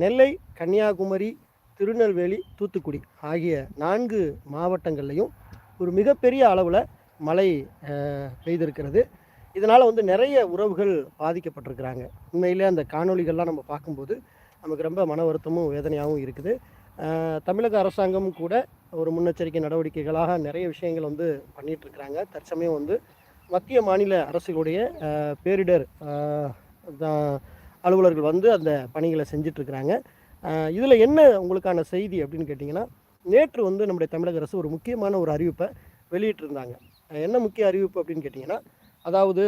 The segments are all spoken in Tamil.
நெல்லை கன்னியாகுமரி திருநெல்வேலி தூத்துக்குடி ஆகிய நான்கு மாவட்டங்கள்லையும் ஒரு மிகப்பெரிய அளவில் மழை பெய்திருக்கிறது. இதனால் வந்து நிறைய உறவுகள் பாதிக்கப்பட்டிருக்கிறாங்க. உண்மையிலே அந்த காணொளிகள்லாம் நம்ம பார்க்கும்போது நமக்கு ரொம்ப மன வருத்தமும் வேதனையாகவும் இருக்குது. தமிழக அரசாங்கம் கூட ஒரு முன்னெச்சரிக்கை நடவடிக்கைகளாக நிறைய விஷயங்கள் வந்து பண்ணிட்டுருக்கிறாங்க. தற்சமயம் வந்து மத்திய மாநில அரசுகளுடைய பேரிடர் தான் அலுவலர்கள் வந்து அந்த பணிகளை செஞ்சிட்ருக்கிறாங்க. இதில் என்ன உங்களுக்கான செய்தி அப்படின்னு கேட்டிங்கன்னா நேற்று வந்து நம்முடைய தமிழக அரசு ஒரு முக்கியமான ஒரு அறிவிப்பை வெளியிட்டிருந்தாங்க. என்ன முக்கிய அறிவிப்பு அப்படின்னு கேட்டிங்கன்னா அதாவது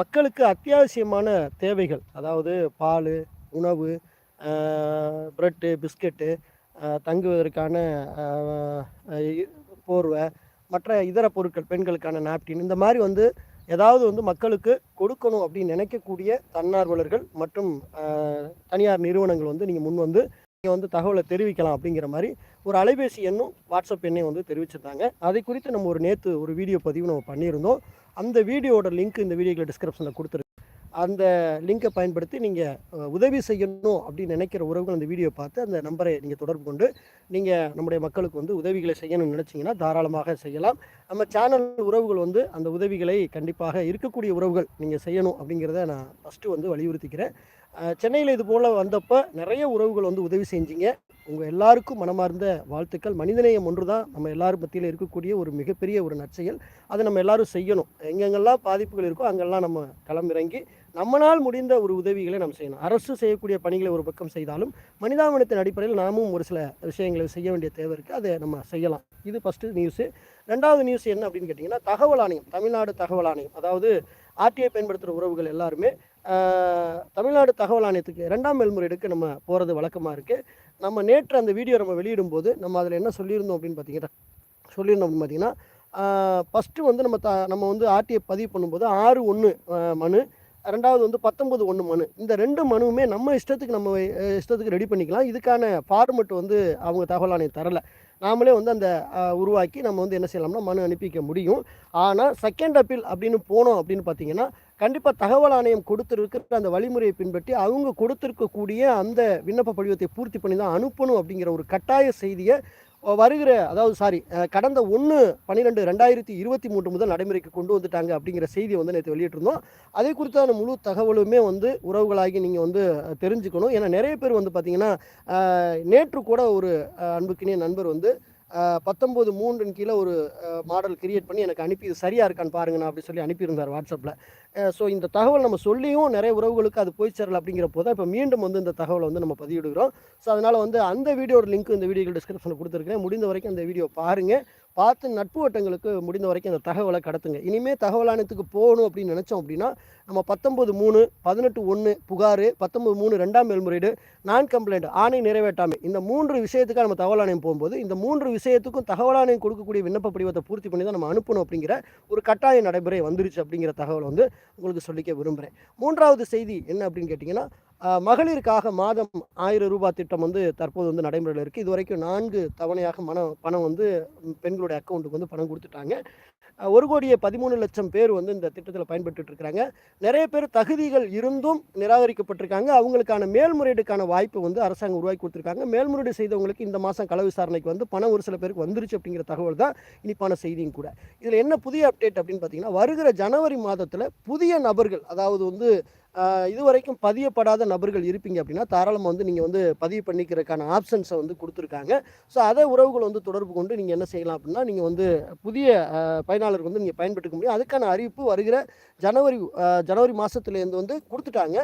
மக்களுக்கு அத்தியாவசியமான தேவைகள் அதாவது பால் உணவு ப்ரெட்டு பிஸ்கெட்டு தங்குவதற்கான போர்வை மற்ற இதர பொருட்கள் பெண்களுக்கான நாப்கின் இந்த மாதிரி வந்து ஏதாவது வந்து மக்களுக்கு கொடுக்கணும் அப்படின்னு நினைக்கக்கூடிய தன்னார்வலர்கள் மற்றும் தனியார் நிறுவனங்கள் வந்து நீங்கள் முன் வந்து நீங்கள் வந்து தகவலை தெரிவிக்கலாம் அப்படிங்கிற மாதிரி ஒரு அலைபேசி எண்ணும் வாட்ஸ்அப் எண்ணையும் வந்து தெரிவிச்சிருந்தாங்க. அதை குறித்து நம்ம ஒரு நேற்று ஒரு வீடியோ பதிவு நம்ம பண்ணியிருந்தோம். அந்த வீடியோட லிங்க் இந்த வீடியோவில் டிஸ்கிரிப்ஷனில் கொடுத்துருக்கு அந்த லிங்கை பயன்படுத்தி நீங்கள் உதவி செய்யணும் அப்படின்னு நினைக்கிற உறவுகள் அந்த வீடியோ பார்த்து அந்த நம்பரை நீங்கள் தொடர்பு கொண்டு நீங்கள் நம்முடைய மக்களுக்கு வந்து உதவிகளை செய்யணும்னு நினச்சிங்கன்னா தாராளமாக செய்யலாம். நம்ம சேனல் உறவுகள் வந்து அந்த உதவிகளை கண்டிப்பாக இருக்கக்கூடிய உறவுகள் நீங்கள் செய்யணும் அப்படிங்கிறத நான் ஃபஸ்ட்டு வந்து வலியுறுத்திக்கிறேன். சென்னையில் இது போல் வந்தப்போ நிறைய உறவுகள் வந்து உதவி செஞ்சீங்க. உங்கள் எல்லாருக்கும் மனமார்ந்த வாழ்த்துக்கள். மனிதநேயம் ஒன்று தான் நம்ம எல்லாரும் மத்தியில் இருக்கக்கூடிய ஒரு மிகப்பெரிய ஒரு நற்செயல். அதை நம்ம எல்லாரும் செய்யணும். எங்கெங்கெல்லாம் பாதிப்புகள் இருக்கோ அங்கெல்லாம் நம்ம களமிறங்கி நம்மளால் முடிந்த ஒரு உதவிகளை நம்ம செய்யணும். அரசு செய்யக்கூடிய பணிகளை ஒரு பக்கம் செய்தாலும் மனிதாபிமானத்தின் அடிப்படையில் நாமும் ஒரு சில விஷயங்களை செய்ய வேண்டிய தேவை இருக்குது அதை நம்ம செய்யலாம். இது ஃபஸ்ட்டு நியூஸு ரெண்டாவது நியூஸ் என்ன அப்படின்னு கேட்டிங்கன்னா தகவல் ஆணையம் தமிழ்நாடு தகவல் ஆணையம். அதாவது ஆர்டிஐ பயன்படுத்துகிற உறவுகள் எல்லாருமே தமிழ்நாடு தகவல் ஆணையத்துக்கு ரெண்டாம் மேல்முறையீடுக்கு நம்ம போகிறது வழக்கமாக இருக்குது நம்ம நேற்று அந்த வீடியோ நம்ம வெளியிடும்போது நம்ம அதில் என்ன சொல்லியிருந்தோம் அப்படின்னு பார்த்தீங்கன்னா சொல்லியிருந்தோம் அப்படின்னு பார்த்தீங்கன்னா ஃபஸ்ட்டு வந்து நம்ம த நம்ம வந்து ஆர்டிஐ பதிவு பண்ணும்போது ஆறு ஒன்று மனு ரெண்டாவது வந்து பத்தொம்பது ஒன்று மனு. இந்த ரெண்டு மனுவுமே நம்ம இஷ்டத்துக்கு நம்ம இஷ்டத்துக்கு ரெடி பண்ணிக்கலாம். இதுக்கான ஃபார்மெட் வந்து அவங்க தகவல் ஆணையம் தரலை. நாமளே வந்து அந்த உருவாக்கி நம்ம வந்து என்ன செய்யலாம்னா மனு அனுப்பிக்க முடியும். ஆனால் செகண்ட் அப்பீல் அப்படின்னு போனோம் அப்படின்னு பார்த்தீங்கன்னா கண்டிப்பாக தகவல் ஆணையம் கொடுத்துருக்கிற அந்த வழிமுறையை பின்பற்றி அவங்க கொடுத்துருக்கக்கூடிய அந்த விண்ணப்ப படிவத்தை பூர்த்தி பண்ணி தான் அனுப்பணும் அப்படிங்கிற ஒரு கட்டாய செய்தியை வருகிற அதாவது சாரி கடந்த ஒன்று பன்னிரெண்டு ரெண்டாயிரத்தி இருபத்தி மூன்று முதல் நடைமுறைக்கு கொண்டு வந்துட்டாங்க அப்படிங்கிற செய்தியை வந்து நேற்று வெளியிட்டிருந்தோம். அதே குறித்தான முழு தகவலுமே வந்து உறவுகளாகி நீங்கள் வந்து தெரிஞ்சுக்கணும். ஏன்னா நிறைய பேர் வந்து பார்த்தீங்கன்னா நேற்று கூட ஒரு அன்புக்கினிய நண்பர் வந்து பத்தொம்போது மூன்றின் கீழே ஒரு மாடல் கிரியேட் பண்ணி எனக்கு அனுப்பி இது சரியாக இருக்கான்னு பாருங்கண்ணா அப்படி சொல்லி அனுப்பியிருந்தார் வாட்ஸ்அப்பில் ஸோ இந்த தகவல் நம்ம சொல்லியும் நிறைய உறவுகளுக்கு அது போய் சேரல அப்படிங்கிறப்போ தான் இப்போ மீண்டும் வந்து இந்த தகவலை வந்து நம்ம பதிவிடுகிறோம். ஸோ அதனால் வந்து அந்த வீடியோட லிங்க் இந்த வீடியோ டிஸ்கிரிப்ஷனில் கொடுத்துருக்கேன் முடிந்த வரைக்கும் அந்த வீடியோ பாருங்கள் பார்த்து நட்பு வட்டங்களுக்கு முடிந்த வரைக்கும் அந்த தகவலை கடத்துங்க. இனிமேல் தகவல் ஆணையத்துக்கு போகணும் அப்படின்னு நினச்சோம் அப்படின்னா நம்ம பத்தொம்பது மூணு பதினெட்டு ஒன்று புகார் பத்தொம்பது மூணு ரெண்டாம் மேல்முறையீடு நான் கம்ப்ளைண்ட் ஆணை நிறைவேற்றாமை. இந்த மூன்று விஷயத்துக்காக நம்ம தகவல் ஆணையம் போகும்போது இந்த மூன்று விஷயத்துக்கும் தகவல் ஆணையம் கொடுக்கக்கூடிய விண்ணப்ப படிவத்தை பூர்த்தி பண்ணி தான் நம்ம அனுப்பணும் அப்படிங்கிற ஒரு கட்டாய நடைமுறை வந்துருச்சு அப்படிங்கிற தகவலை வந்து உங்களுக்கு சொல்லிக்க விரும்புகிறேன் மூன்றாவது செய்தி என்ன அப்படின்னு கேட்டிங்கன்னா மகளிருக்காக மாதம் ஆயிரம் ரூபாய் திட்டம் வந்து தற்போது வந்து நடைமுறையில் இருக்குது இது வரைக்கும் நான்கு தவணையாக மன பணம் வந்து பெண்களுடைய அக்கௌண்ட்டுக்கு வந்து பணம் கொடுத்துட்டாங்க. ஒரு கோடியே பதிமூணு லட்சம் பேர் வந்து இந்த திட்டத்தில் பயன்பட்டு இருக்கிறாங்க. நிறைய பேர் தகுதிகள் இருந்தும் நிராகரிக்கப்பட்டிருக்காங்க. அவங்களுக்கான மேல்முறையீடுக்கான வாய்ப்பு வந்து அரசாங்கம் உருவாக்கி கொடுத்துருக்காங்க. மேல்முறையீடு செய்தவங்களுக்கு இந்த மாதம் கள விசாரணைக்கு வந்து பணம் ஒரு சில பேருக்கு வந்துருச்சு அப்படிங்கிற தகவல் தான் இனிப்பான செய்தியும் கூட. இதில் என்ன புதிய அப்டேட் அப்படின்னு பார்த்தீங்கன்னா வருகிற ஜனவரி மாதத்தில் புதிய நபர்கள் அதாவது வந்து இது இதுவரைக்கும் பதியப்படாத நபர்கள் இருப்பீங்க அப்படின்னா தாராளமாக வந்து நீங்கள் வந்து பதிவு பண்ணிக்கிறதுக்கான ஆப்ஷன்ஸை வந்து கொடுத்துருக்காங்க. ஸோ அதை உறவுகள் வந்து தொடர்பு கொண்டு நீங்கள் என்ன செய்யலாம் அப்படின்னா நீங்கள் வந்து புதிய பயனாளருக்கு வந்து நீங்கள் பயன்படுத்த முடியும். அதுக்கான அறிவிப்பு வருகிற ஜனவரி ஜனவரி மாதத்துலேருந்து வந்து கொடுத்துட்டாங்க.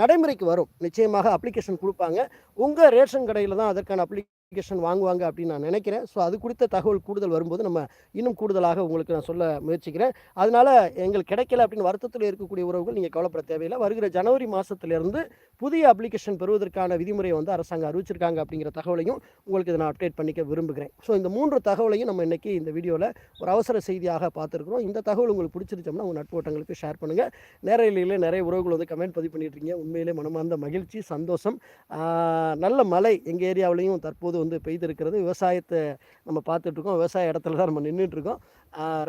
நடைமுறைக்கு வரும். நிச்சயமாக அப்ளிகேஷன் கொடுப்பாங்க. உங்கள் ரேஷன் கடையில் தான் அதற்கான அப்ளிகேஷன் வாங்குவாங்க அப்படின்னு நான் நினைக்கிறேன். ஸோ அது குறித்த தகவல் கூடுதல் வரும்போது நம்ம இன்னும் கூடுதலாக உங்களுக்கு நான் சொல்ல முயற்சிக்கிறேன். அதனால் எங்களுக்கு கிடைக்கல அப்படின்னு வருத்தத்தில் இருக்கக்கூடிய உறவுகள் நீங்கள் கவலைப்பட தேவையில்லை. வருகிற ஜனவரி மாதத்துலேருந்து புதிய அப்ளிகேஷன் பெறுவதற்கான விதிமுறையை வந்து அரசாங்கம் அறிவிச்சிருக்காங்க அப்படிங்கிற தகவலையும் உங்களுக்கு இதை நான் அப்டேட் பண்ணிக்க விரும்புகிறேன். ஸோ இந்த மூன்று தகவலையும் நம்ம இன்றைக்கி இந்த வீடியோவில் ஒரு அவசர செய்தியாக பார்த்துருக்குறோம். இந்த தகவல் உங்களுக்கு பிடிச்சிருச்சோம்னா உங்கள் நட்போட்டங்களுக்கு ஷேர் பண்ணுங்கள் நேரையிலே நிறைய உறவுகள் வந்து கமெண்ட் பதிவு பண்ணிட்டு இருக்கீங்க. உண்மையிலே மனமார்ந்த மகிழ்ச்சி சந்தோஷம். நல்ல மழை எங்கள் ஏரியாவிலையும் தற்போது வந்து பெய்திருக்கிறது. விவசாயத்தை நம்ம பார்த்துட்ருக்கோம். விவசாய இடத்துல தான் நம்ம நின்றுட்டுருக்கோம்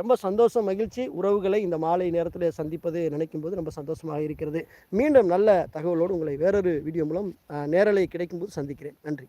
ரொம்ப சந்தோஷம் மகிழ்ச்சி. உறவுகளை இந்த மாலை நேரத்தில் சந்திப்பது நினைக்கும் போது ரொம்ப சந்தோஷமாக இருக்கிறது. மீண்டும் நல்ல தகவலோடு உங்களை வேறொரு வீடியோ மூலம் நேரலை கிடைக்கும்போது சந்திக்கிறேன். நன்றி.